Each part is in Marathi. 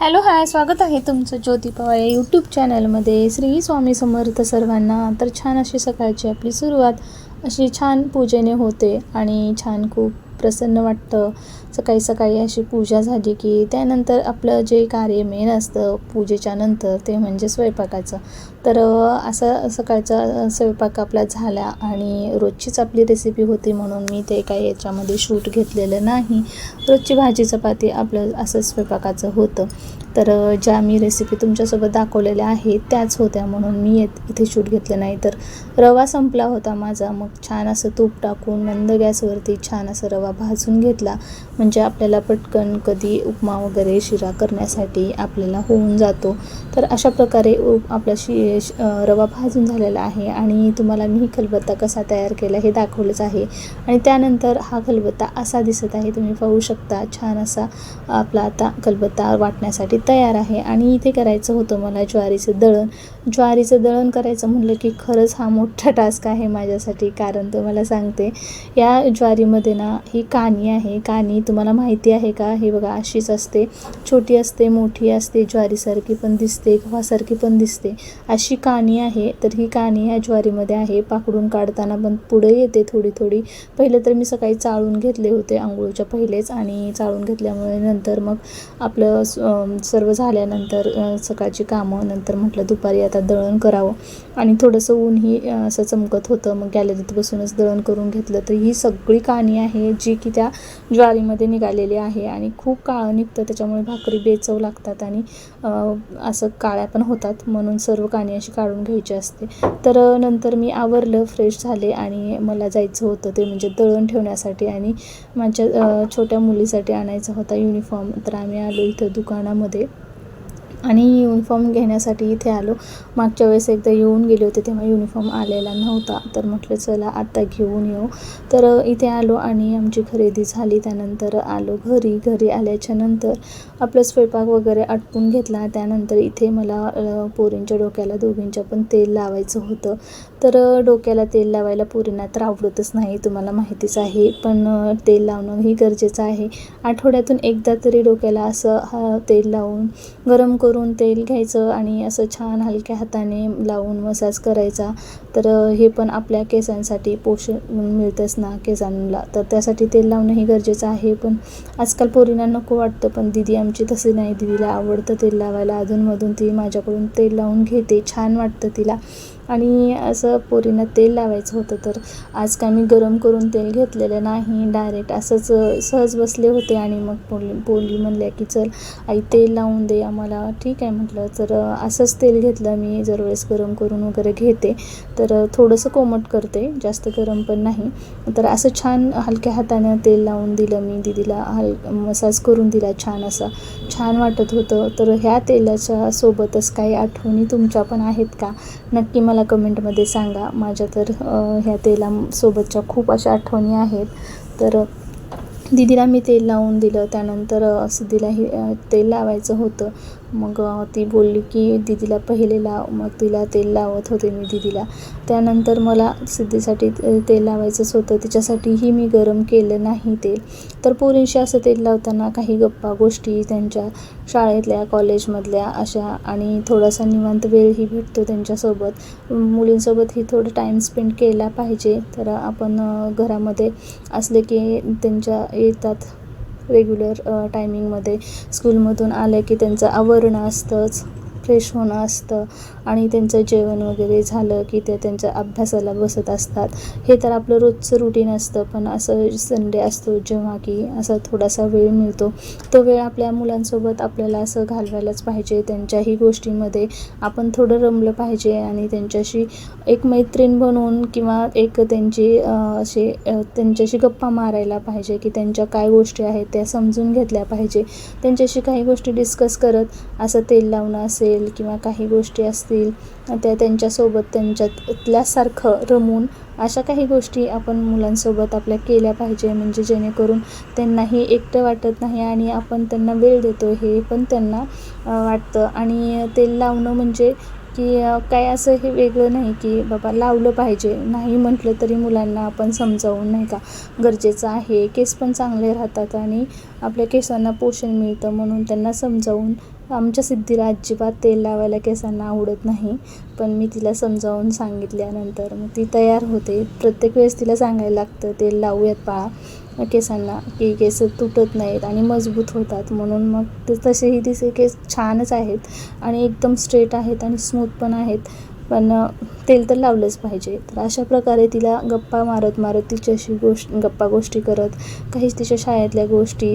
हॅलो हाय स्वागत आहे तुमचं ज्योती पवार या यूट्यूब चॅनलमध्ये श्री स्वामी समर्थ सर्वांना तर छान अशी सकाळची आपली सुरुवात. अशी छान पूजेने होते आणि छान खूप प्रसन्न वाटतं. सकाळी सकाळी अशी पूजा झाली की त्यानंतर आपलं जे कार्य मेन असतं पूजेच्या नंतर ते म्हणजे स्वयंपाकाचं. तर असा असं सकाळचा स्वयंपाक आपला झाला आणि रोजचीच आपली रेसिपी होती म्हणून मी ते काही याच्यामध्ये शूट घेतलेलं नाही. रोजची भाजी चपाती आपलं असं स्वयंपाकाचं होतं. तर ज्या मी रेसिपी तुमच्यासोबत दाखवलेल्या आहेत त्याच होत्या म्हणून मी येत इथे शूट घेतलं नाही. तर रवा संपला होता माझा. मग छान असं तूप टाकून मंद गॅसवरती छान असं रवा भाजून घेतला. म्हणजे आपल्याला पटकन कधी उपमा वगैरे शिरा करण्यासाठी आपल्याला होऊन जातो. तर अशा प्रकारे उप आपला शि श- रवा भाजून झालेला आहे. आणि तुम्हाला मी खलबत्ता कसा तयार केला हे दाखवलंच आहे. आणि त्यानंतर हा खलबत्ता असा दिसत आहे तुम्ही पाहू शकता. छान असा आपला आता खलबत्ता वाटण्यासाठी तयार आहे. आणि इथे करायचं होतं मला ज्वारीचं दळण. ज्वारीचं दळण करायचं म्हणलं की खरंच हा मोठा टास्क आहे माझ्यासाठी कारण तुम्हाला सांगते या ज्वारीमध्ये ना ही कानी आहे. कानी तुम्हाला माहिती आहे का? हे बघा अशीच असते. छोटी असते मोठी असते ज्वारीसारखी पण दिसते गव्हासारखी पण दिसते. अशी कानी आहे तर ही कानी या ज्वारीमध्ये आहे. पाकडून काढताना पण पुढे येते थोडी थोडी. पहिले तर मी सकाळी चाळून घेतले होते आंघोळीच्या पहिलेच आणि चाळून घेतल्यामुळे नंतर मग आपलं सर्व झाल्यानंतर सकाळची कामं नंतर म्हटलं दुपारी आता दळण करावं. आणि थोडंसं ऊनही असं चमकत होतं. मग गॅलरीत बसूनच दळण करून घेतलं. तर ही सगळी काणी आहे जी की त्या ज्वारीमध्ये निघालेली आहे. आणि खूप काळं निघतं. त्याच्यामुळे भाकरी बेचव लागतात आणि असं काळ्या पण होतात. म्हणून सर्व काणी अशी काढून घ्यायची असते. तर नंतर मी आवरलं फ्रेश झाले. आणि मला जायचं होतं ते म्हणजे दळण ठेवण्यासाठी. आणि माझ्या छोट्या मुलीसाठी आणायचा होता युनिफॉर्म. तर आम्ही आलो इथं दुकानामध्ये. आणि युनिफॉर्म घेण्यासाठी इथे आलो. मागच्या वेळेस एकदा येऊन गेले होते तेव्हा युनिफॉर्म आलेला नव्हता. तर म्हटलं चला आत्ता घेऊन येऊ. तर इथे आलो आणि आमची खरेदी झाली. त्यानंतर आलो घरी. घरी आल्याच्यानंतर आपला स्वयंपाक वगैरे आटपून घेतला. त्यानंतर इथे मला पोरींच्या डोक्याला दोघींच्या पण तेल लावायचं होतं. तर डोक्याला तेल लावायला पोरींना तर आवडतच नाही तुम्हाला माहितीच आहे. पण तेल लावणं ही गरजेचं आहे. आठवड्यातून एकदा तरी डोक्याला असं हा तेल लावून गरम करून करून तेल घ्यायचं आणि असं छान हलक्या हाताने लावून मसाज करायचा. तर हे पण आपल्या केसांसाठी पोषण मिळतंच ना केसांना. तर त्यासाठी तेल लावणंही गरजेचं आहे. पण आजकाल पोरींना नको वाटतं. पण दिदी आमची तशी नाही. दिदीला आवडतं तेल लावायला. अधूनमधून ती माझ्याकडून तेल लावून घेते. छान वाटतं तिला. आणि असं पोरींना तेल लावायचं होतं तर आज काय मी गरम करून तेल घेतलेलं नाही डायरेक्ट असंच सहज बसले होते आणि मग पोली पोली म्हणल्या की चल आई तेल लावून दे आम्हाला. ठीक आहे म्हटलं तर असंच तेल घेतलं मी दरवेळेस गरम करून वगैरे घेते तर थोडंसं कोमट करते जास्त गरम पण नाही. तर असं छान हलक्या हातानं तेल लावून दिलं मी दिदीला हल मसाज करून दिला छान असा. छान वाटत होतं. तर ह्या तेलाच्या सोबतच काही आठवणी तुमच्या पण आहेत का? नक्की मला कमेंटमध्ये सांगा. माझ्या तर ह्या तेलासोबतच्या खूप अशा आठवणी आहेत. तर दिदीला मी तेल लावून दिलं. त्यानंतर अ, सिद्धीलाही तेल लावायचं होतं. मग ती बोलली की दीदीला पहिले लाव. मग तिला तेल लावत होते मी दिदीला. त्यानंतर मला सिद्धीसाठी तेल लावायचंच होतं. तिच्यासाठीही मी गरम केलं नाही तेल. तर पोरींशी असं तेल लावताना काही गप्पा गोष्टी त्यांच्या शाळेतल्या कॉलेजमधल्या अशा आणि थोडासा निवांत वेळही भेटतो त्यांच्यासोबत. मुलींसोबतही थोडं टाईम स्पेंड केला पाहिजे. तर आपण घरामध्ये असले की त्यांच्या येतात. रेग्युलर टायमिंगमध्ये स्कूलमधून आलं की त्यांचं आवरणं असतंच फ्रेश होणं असतं. आणि त्यांचं जेवण वगैरे झालं की ते त्यांच्या अभ्यासाला बसत असतात. हे तर आपलं रोजचं रुटीन असतं पण असं संडे असतो जेव्हा की असा थोडासा वेळ मिळतो. तो वेळ आपल्या मुलांसोबत आपल्याला असं घालवायलाच पाहिजे. त्यांच्याही गोष्टीमध्ये आपण थोडं रमलं पाहिजे आणि त्यांच्याशी एक मैत्रीण बनवून किंवा एक त्यांची असे त्यांच्याशी गप्पा मारायला पाहिजे की त्यांच्या काय गोष्टी आहेत त्या समजून घेतल्या पाहिजे. त्यांच्याशी काही गोष्टी डिस्कस करत असं तेल लावणं असेल किंवा काही गोष्टी असतील त्या त्यांच्यासोबत त्यांच्यातल्यासारखं रमून अशा काही गोष्टी आपण मुलांसोबत आपल्या केल्या पाहिजे. म्हणजे जेणेकरून त्यांनाही एकटं वाटत नाही आणि आपण त्यांना वेळ देतो हे पण त्यांना वाटतं. आणि ते लावणं म्हणजे की काय असं हे वेगळं नाही की बाबा लावलं पाहिजे. नाही म्हटलं तरी मुलांना आपण समजावून नाही का गरजेचं आहे. केस पण चांगले राहतात आणि आपल्या केसांना पोषण मिळतं म्हणून त्यांना समजावून आमच्या सिद्धीला अजिबात तेल लावायला केसांना आवडत नाही पण मी तिला समजावून सांगितल्यानंतर मग ती तयार होते. प्रत्येक वेळेस तिला सांगायला लागतं तेल लावूयात बाळा. केसांना की केस तुटत नाहीत आणि मजबूत होतात. म्हणून मग ते तसेही तिचे केस छानच आहेत आणि एकदम स्ट्रेट आहेत आणि स्मूथ पण आहेत. पण तेल तर लावलंच पाहिजे. तर अशा प्रकारे तिला गप्पा मारत मारत तिच्याशी गोष्ट गप्पा गोष्टी करत काहीच तिच्या शाळेतल्या गोष्टी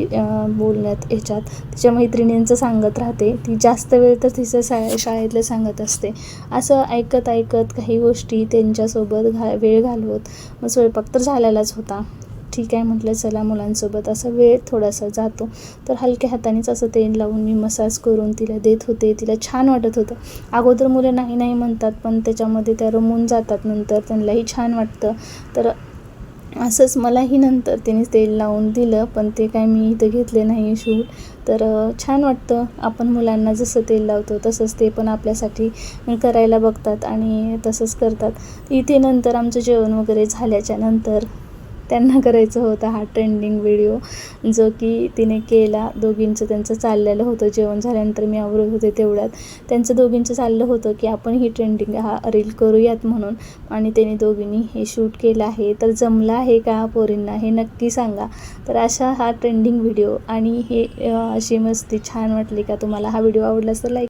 बोलण्यात ह्याच्यात तिच्या मैत्रिणींचं सांगत राहते. ती जास्त वेळ तर तिचं शा शाळेतलं सांगत असते. असं ऐकत ऐकत काही गोष्टी त्यांच्यासोबत घा वेळ घालवत. मग स्वयंपाक तर झालेलाच होता. ठीक आहे म्हटलं चला मुलांसोबत असा वेळ थोडासा जातो. तर हलक्या हातानेच असं तेल लावून मी मसाज करून तिला देत होते. तिला छान वाटत होतं. अगोदर मुलं नाही नाही म्हणतात पण त्याच्यामध्ये त्या रमून जातात नंतर. त्यांनाही छान वाटतं. तर असंच मलाही नंतर त्याने तेल लावून दिलं पण ते काय मी इथं घेतले नाही शूट. तर छान वाटतं. आपण मुलांना जसं तेल लावतो तसंच ते पण आपल्यासाठी करायला बघतात आणि तसंच करतात. इथे नंतर आमचं जेवण वगैरे झाल्याच्यानंतर त्यांना करायचं होतं हा ट्रेंडिंग व्हिडिओ जो की तिने केला. दोघींचं त्यांचं चाललेलं होतं. जेवण झाल्यानंतर मी आवरत होते तेवढ्यात. त्यांचं दोघींचं चाललं होतं की आपण ही ट्रेंडिंग हा रील करूयात म्हणून. आणि त्याने दोघींनी हे शूट केलं आहे. तर जमलं आहे का पोरींना हे नक्की सांगा. तर अशा हा ट्रेंडिंग व्हिडिओ आणि हे अशी मस्ती छान वाटली का? तुम्हाला हा व्हिडिओ आवडला तर लाईक